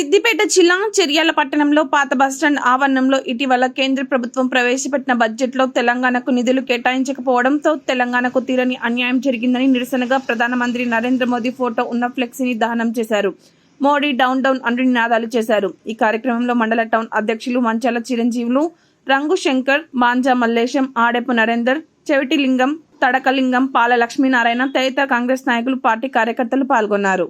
సిద్దిపేట జిల్లా చెర్యాల పట్టణంలో పాత బస్టాండ్ ఆవరణంలో ఇటీవల కేంద్ర ప్రభుత్వం ప్రవేశపెట్టిన బడ్జెట్లో తెలంగాణకు నిధులు కేటాయించకపోవడంతో తెలంగాణకు తీరని అన్యాయం జరిగిందని నిరసనగా ప్రధానమంత్రి నరేంద్ర మోదీ ఫోటో ఉన్న ఫ్లెక్సీని దహనం చేశారు మోడీ డౌన్ డౌన్ అంటూ నినాదాలు చేశారు ఈ కార్యక్రమంలో మండల టౌన్ అధ్యక్షులు మంచాల చిరంజీవులు రంగు శంకర్ మాంజా మల్లేశం ఆడెపు నరేందర్ చెవిటిలింగం తడకలింగం పాల లక్ష్మీనారాయణ తదితర కాంగ్రెస్ నాయకులు పార్టీ కార్యకర్తలు పాల్గొన్నారు